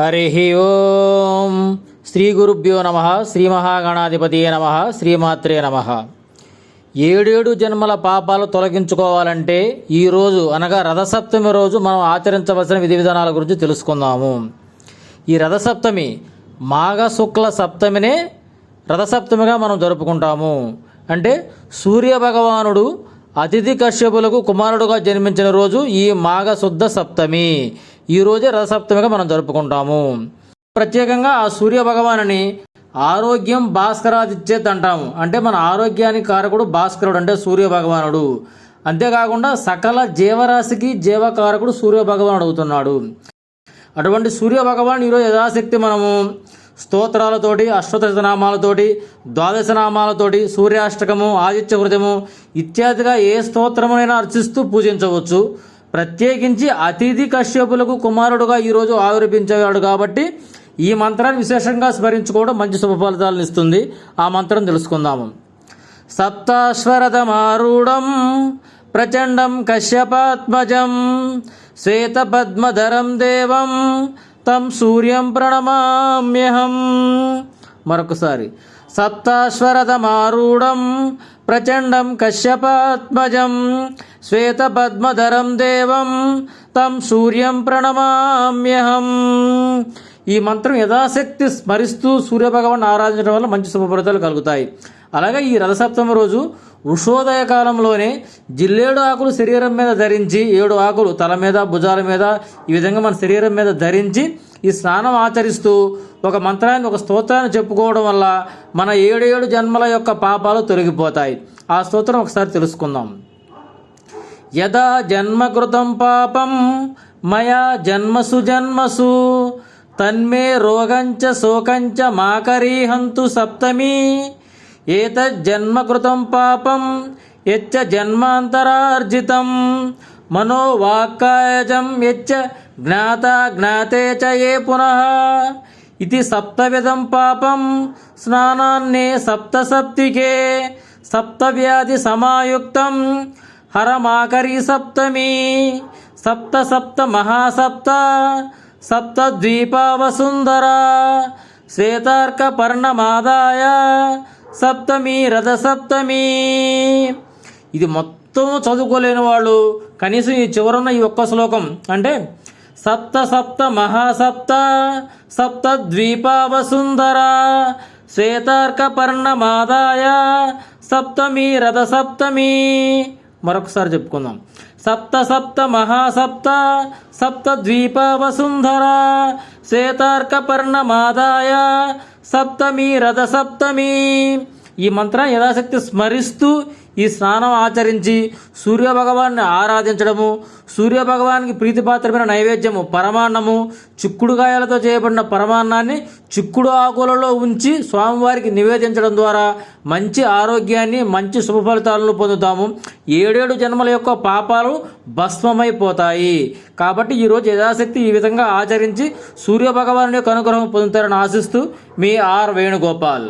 హరి ఓం శ్రీ గురుభ్యో నమ శ్రీ మహాగణాధిపతి నమ శ్రీమాత్రే నమ ఏడేడు జన్మల పాపాలు తొలగించుకోవాలంటే ఈరోజు అనగా రథసప్తమి రోజు మనం ఆచరించవలసిన విధి విధానాల గురించి తెలుసుకుందాము. ఈ రథసప్తమి మాఘ శుక్ల సప్తమినే రథసప్తమిగా మనం జరుపుకుంటాము. అంటే సూర్య భగవానుడు అతిథి కశ్యపులకు కుమారుడుగా జన్మించిన రోజు ఈ మాఘశుద్ధ సప్తమి. ఈ రోజే రథసప్తమిగా మనం జరుపుకుంటాము. ప్రత్యేకంగా ఆ సూర్య భగవానుని ఆరోగ్యం భాస్కరాదిత్యత్ అంటాము. అంటే మన ఆరోగ్యానికి కారకుడు భాస్కరుడు అంటే సూర్య భగవానుడు అంతేకాకుండా సకల జీవరాశికి జీవకారకుడు సూర్య భగవానుడు అవుతున్నాడు. అటువంటి సూర్య భగవాన్ ఈరోజు యథాశక్తి మనము. స్తోత్రాలతోటి అష్టోత్తర నామాలతోటి ద్వాదశ నామాలతోటి సూర్యాష్టకము ఆదిత్య హృదయము ఇత్యాదిగా ఏ స్తోత్రమునైనా అర్చిస్తూ పూజించవచ్చు. ప్రత్యేకించి అతిథి కశ్యపులకు కుమారుడుగా ఈరోజు ఆవిర్భించేవాడు కాబట్టి ఈ మంత్రాన్ని విశేషంగా స్మరించుకోవడం మంచి శుభ ఫలితాలను ఇస్తుంది. ఆ మంత్రం తెలుసుకుందాము. సప్తాశ్వరథమారూఢం ప్రచండం కశ్యపాత్మజం శ్వేతపద్మధరం దేవం తం సూర్యం ప్రణమామ్యహం. మరొకసారి. సప్తాశ్వరథమారూఢం ప్రచండం కశ్యపాత్మజం శ్వేతపద్మధరం దేవం తం సూర్యం ప్రణమామ్యహం. ఈ మంత్రం యథాశక్తి స్మరిస్తూ సూర్యభగవాన్ ఆరాధించడం వల్ల మంచి శుభఫలితాలు కలుగుతాయి. అలాగే ఈ రథసప్తమి రోజు ఉషోదయ కాలంలోనే జిల్లేడు ఆకులు శరీరం మీద ధరించి ఏడు ఆకులు తల మీద భుజాల మీద ఈ విధంగా మన శరీరం మీద ధరించి ఈ స్నానం ఆచరిస్తూ ఒక మంత్రాన్ని ఒక స్తోత్రాన్ని చెప్పుకోవడం వల్ల మన ఏడేడు జన్మల యొక్క పాపాలు తొలగిపోతాయి. ఆ స్తోత్రం ఒకసారి తెలుసుకుందాం. యదా జన్మకృతం పాపం మయా జన్మసు జన్మసు తన్మే రోగంచ శోకంచ మాకరీహంతు సప్తమి ఏతజ్జన్మకృతం పాపం యచ్చ జన్మాంతరార్జితం మనోవాక్కాయజం యచ్చ జ్ఞాత జ్ఞాతే చ ఏ పునః ఇది సప్తవిధం పాపం స్నానాన్నే సప్తసప్తికే సప్తవ్యాధి సమాయుక్తం హరమాకరి సప్తమి సప్త సప్త మహాసప్త సప్తద్వీపావసుందర శ్వేతార్క పర్ణమాదాయ సప్తమి రథ సప్తమి ఇది మొత్తం చదువుకోలేని వాళ్ళు కనీసం ఈ చివరున్న ఈ ఒక్క శ్లోకం అంటే సప్త సప్త మహాసప్త సప్త ద్వీపావసుందర శ్వేతార్కపర్ణమాదాయ సప్తమి రథ సప్తమి మరొకసారి చెప్పుకుందాం. సప్త సప్త మహాసప్త సప్త ద్వీపావసుంధర శ్వేతార్కపర్ణమాదాయ సప్తమి రథ సప్తమి ఈ మంత్రం యథాశక్తి స్మరిస్తూ ఈ స్నానం ఆచరించి సూర్యభగవాన్ని ఆరాధించడము సూర్యభగవానికి ప్రీతిపాత్రమైన నైవేద్యము పరమాన్నము చిక్కుడుగాయలతో చేయబడిన పరమాన్నాన్ని చిక్కుడు ఆకులలో ఉంచి స్వామివారికి నివేదించడం ద్వారా మంచి ఆరోగ్యాన్ని మంచి శుభ ఫలితాలను పొందుతాము. ఏడేడు జన్మల యొక్క పాపాలు భస్మమైపోతాయి. కాబట్టి ఈరోజు యథాశక్తి ఈ విధంగా ఆచరించి సూర్యభగవాను యొక్క అనుగ్రహం పొందుతారని ఆశిస్తూ మీ ఆర్ వేణుగోపాల్.